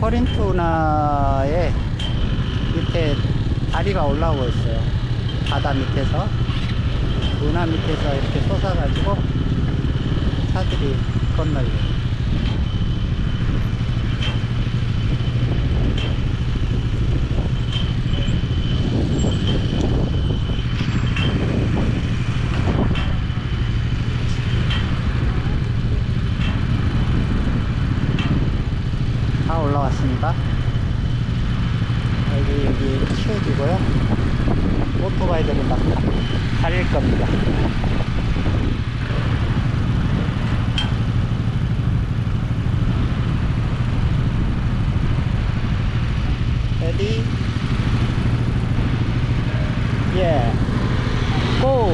코린투나의 밑에 다리가 올라오고 있어요. 바다 밑에서 운하 밑에서 이렇게 솟아가지고 차들이 건너요. 다 올라왔습니다. 여기 여기 치워지고요. 오토바이들이 막 달릴 겁니다. 레디 예 고!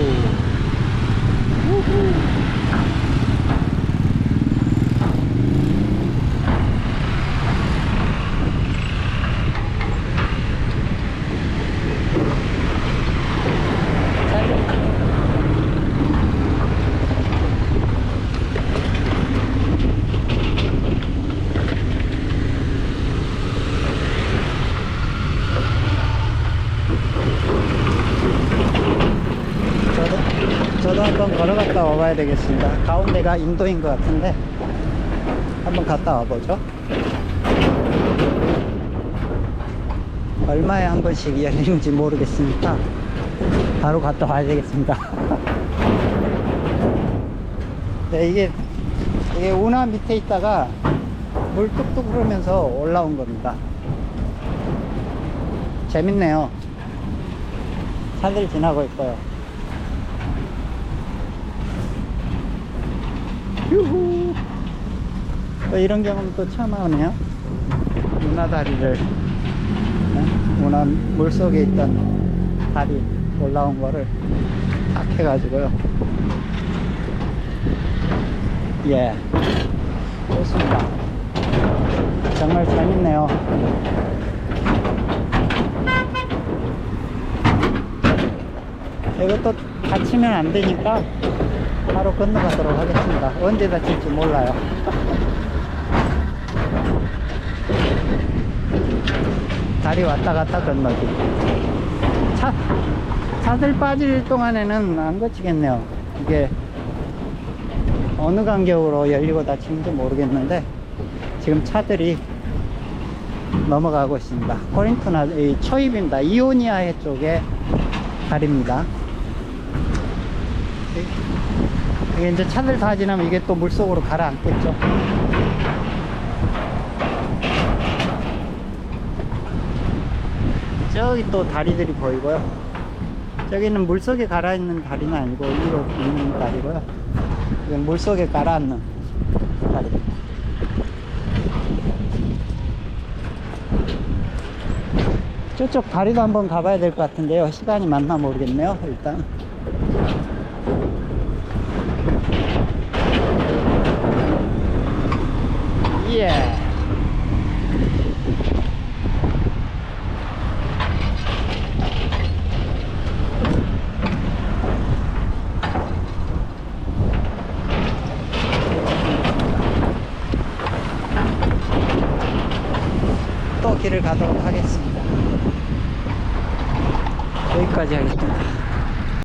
우후! 저도 한번 걸어갔다 와봐야 되겠습니다. 가운데가 인도인 것 같은데 한번 갔다 와보죠. 얼마에 한 번씩 열리는지 모르겠으니까 바로 갔다 와야 되겠습니다. 네, 이게 이게 운하 밑에 있다가 물 뚝뚝 흐르면서 올라온 겁니다. 재밌네요. 차들 지나고 있고요. 유후. 또 이런 경험 또 처음 하네요. 운하 다리를 네? 운하 물 속에 있던 다리 올라온 거를 탁 해가지고요. 예, 좋습니다. 정말 재밌네요. 이것도 다치면 안 되니까 바로 건너가도록 하겠습니다. 언제 다칠지 몰라요. 다리 왔다 갔다 건너기. 차, 차들 빠질 동안에는 안 거치겠네요. 이게 어느 간격으로 열리고 닫히는지 모르겠는데 지금 차들이 넘어가고 있습니다. 코린토나 이 초입입니다. 이오니아 해 쪽에 다리입니다. 이게 이제 차들 다 지나면 이게 또 물속으로 가라앉겠죠. 저기 또 다리들이 보이고요. 저기는 물속에 가라앉는 다리는 아니고 위로 있는 다리고요. 이건 물속에 가라앉는 다리. 저쪽 다리도 한번 가봐야 될 것 같은데요. 시간이 맞나 모르겠네요. 일단. 예. 또 길을 가도록 하겠습니다. 여기까지 하겠습니다.